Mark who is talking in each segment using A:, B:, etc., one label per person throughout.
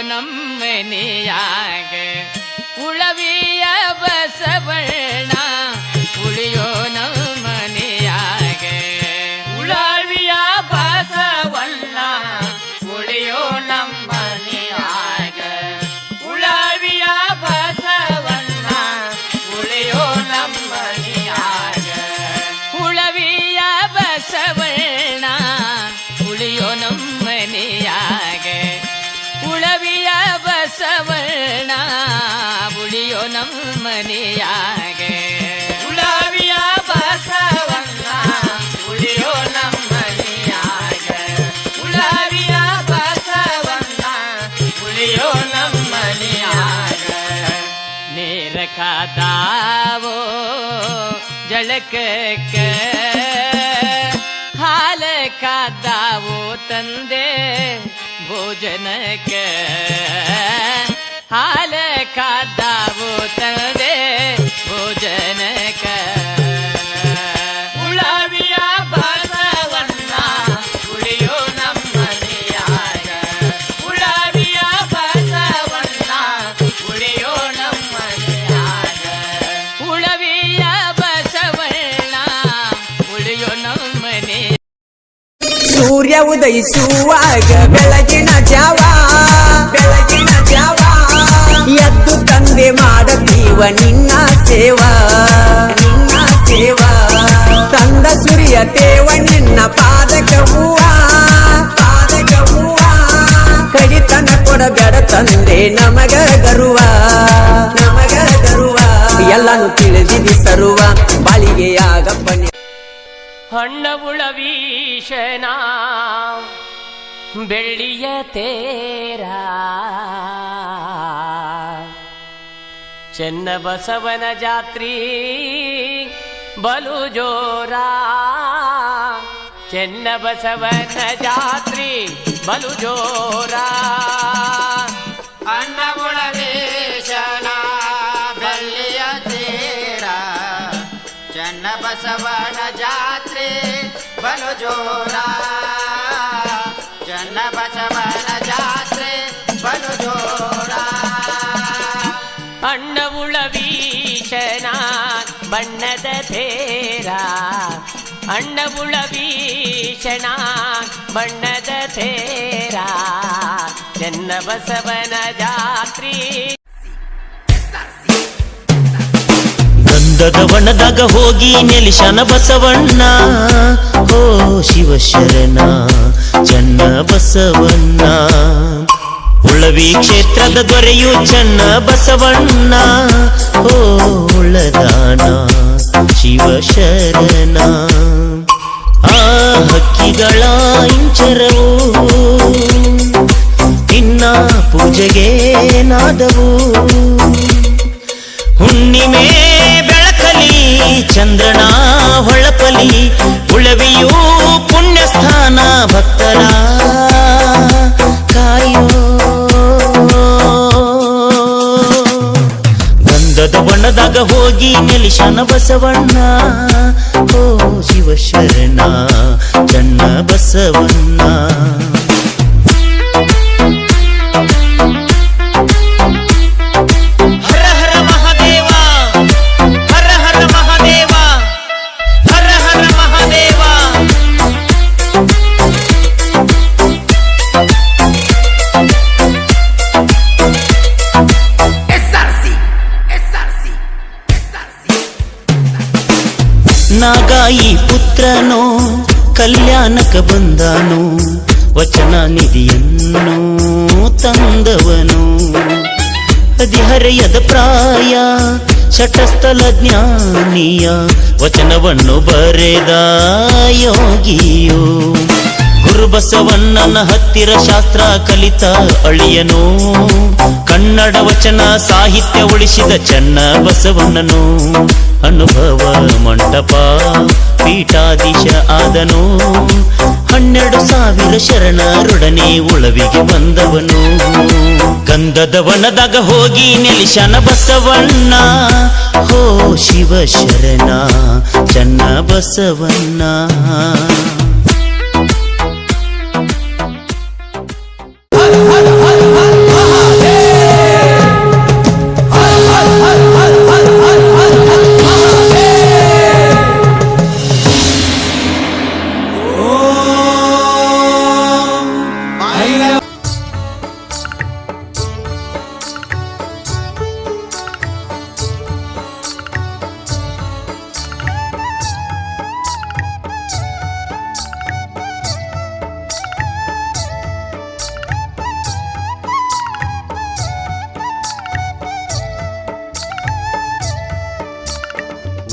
A: ನಮ್ಮನೆಯಾಗ ಉಳವಿಯ ಬಸವಣ್ಣ, ಉಳಿಯೋ ನಮ್ಮನೆಯಾಗ. ಉಳವಿಯ ಬಸವಣ್ಣ, ಉಳಿಯೋ ನಮ್ಮನೆಯಾಗ. ಉಳವಿಯ ಬಸವಣ್ಣ, ಉಳಿಯೋ ನಮ್ಮನೆಯಾಗ. ಉಳವಿಯ ಬಸವಣ್ಣ, ಉಳಿಯೋ ನಮ್ಮನೆಯಾಗ. ಉಳಿಯೋ ನಮ್ಮನೆಯಾಗ. ಗುಲಾಬಿಯ ಬಸವಣ್ಣ ಉಳಿಯೋ ನಮ್ಮನೆಯಾಗ. ಗುಲಾಬಿಯ ಬಸವಣ್ಣ ಉಳಿಯೋ ನಮ್ಮನೆಯಾಗ. ನೇರ ಕಾದಾವೋ ಜಳಕಕ್ಕ ಹಾಲ ಕಾದಾವೋ ತಂದೆ ಭೋಜನಕ್ಕ. ಹಾಲ ಕಾದಾವೋ ತಂದೆ ಭೋಜನಕ್ಕ ಉಳವಿಯ ಬಸವಣ್ಣ ಉಳಿಯೋ ನಮ್ಮನೆಯಾಗ ಉಳವಿಯ ಬಸವಣ್ಣ ಉಳಿಯೋ ನಮ್ಮನೆಯಾಗ ಉಳವಿಯ ಬಸವಣ್ಣ ಉಳಿಯೋ ನಮ್ಮನೆ
B: ಸೂರ್ಯ ಉದಯಿಸುವಾಗ ಬೆಳಗಿನ ಜಾವ ಬೆಳಗಿನ ಮಾಡತೀವ ನಿನ್ನ ಸೇವಾ ನಿನ್ನ ಸೇವಾ. ತಂದ ಸುರಿಯ ತೇವ, ನಿನ್ನ ಪಾದಕ ಹೂವ ಪಾದಕ ಹೂವ. ಕಡಿತನ ಕೊಡಬೇಡ ತಂದೆ, ನಮಗ ಗರುವ ನಮಗ ಗರುವ. ಎಲ್ಲಾನು ತಿಳಿದಿದಿ ಸರುವ ಬಾಳಿಗೆಯಾಗಪ್ಪನೆ
A: ಹಣ್ಣವುಳ ವೀಶನ, ಬೆಳ್ಳಿಯ ತೇರ. ಚೆನ್ನ ಬಸವನ ಜಾತ್ರಿ ಬಲು ಜೋರ ಚೆನ್ನ ಬಸವನ ಜಾತ್ರಿ ಬಲು ಜೋರ
C: ಅನ್ನಗುಳವೇಶನ ಬೆಳ್ಳಿಯ ತೇರ ಚನ್ನ ಬಸವನ ಜಾತ್ರೆ ಬಲು ಜೋರ ಚನ್ನ ಬಸವನ ಜಾತ್ರೆ ಬಲು ಜೋರ
A: ಅಣ್ಣವುಳ ವೀಶನ ಬಣ್ಣದ ತೇರ. ಅಣ್ಣವುಳವೀಶನ ಬಣ್ಣದ ತೇರ. ಚೆನ್ನ ಬಸವನ ಜಾತ್ರಿ.
D: ಗಂಧದ ಬಣ್ಣದಾಗ ಹೋಗಿ ನೆಲಿಶನ ಬಸವಣ್ಣ. ಓ ಶಿವಶರಣ, ಚೆನ್ನ ಬಸವಣ್ಣ. ಉಳವಿ ಕ್ಷೇತ್ರದ ದೊರೆಯು ಚನ್ನ ಬಸವಣ್ಣ. ಓ, ಉಳದಾನ ಶಿವ ಶರಣ. ಆ ಹಕ್ಕಿಗಳ ಇಂಚರವು ನಿನ್ನ ಪೂಜೆಗೆ ನಾದವು ಹುಣ್ಣಿಮೆ ಬೆಳಕಲಿ, ಚಂದ್ರನ ಹೊಳಪಲಿ, ಉಳವಿಯೂ ಹೋಗಿ ನೆಲಿಶನ ಬಸವಣ್ಣ. ಓ ಶಿವಶರಣ ಚನ್ನ ಬಸವಣ್ಣ. ನಾಗಾಯಿ ಪುತ್ರನೋ, ಕಲ್ಯಾಣಕ ಬಂದನು, ವಚನ ನಿಧಿಯನ್ನು ತಂದವನು. ಹದಿಹರೆಯದ ಪ್ರಾಯ ಶಟಸ್ಥಲ ಜ್ಞಾನಿಯ ವಚನವನ್ನು ಬರೆದ ಯೋಗಿಯೋ. ಗುರುಬಸವಣ್ಣನ ಹತ್ತಿರ ಶಾಸ್ತ್ರ ಕಲಿತ ಅಳಿಯನು ಕನ್ನಡ ವಚನ ಸಾಹಿತ್ಯ ಉಳಿಸಿದ ಚೆನ್ನ ಬಸವಣ್ಣನು. ಅನುಭವ ಮಂಟಪ ಪೀಠಾಧೀಶ ಆದನು. ಹನ್ನೆರಡು ಸಾವಿರ ಶರಣರೊಡನೆ ಉಳವಿಗೆ ಬಂದವನು. ಗಂಧದ ಹೋಗಿ ನೆಲಿಶನ ಬಸವಣ್ಣ. ಹೋ ಶಿವ ಶರಣ, ಚನ್ನ ಬಸವಣ್ಣ.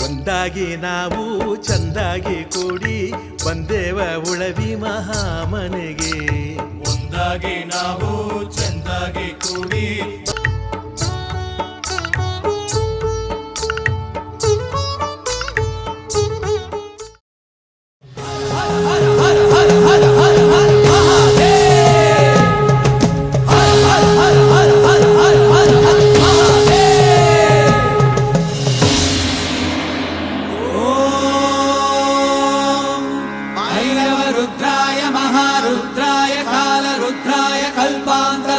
E: ಒಂದಾಗಿ ನಾವು ಚಂದಾಗಿ ಕೂಡಿ ಬಂದೇವ ಉಳವಿ ಮಹಾಮನೆಗೆ. ಒಂದಾಗಿ ನಾವು ಚಂದಾಗಿ ಕೂಡಿ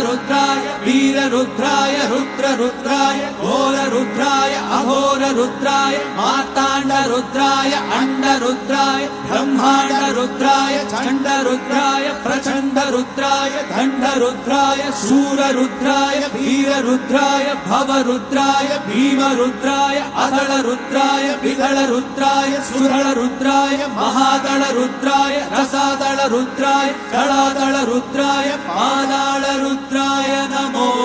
F: rotta via वीररुद्राय रुद्ररुद्राय घोररुद्राय अघोररुद्राय मार्ताण्डरुद्राय अण्डरुद्राय ब्रह्माण्डरुद्राय चण्डरुद्राय प्रचण्डरुद्राय दण्डरुद्राय शूररुद्राय वीररुद्राय भवरुद्राय भीमरुद्राय विदळरुद्राय सुदळरुद्राय महादळरुद्राय रसादळरुद्राय कलादळरुद्राय पादाळरुद्राय नमो नमः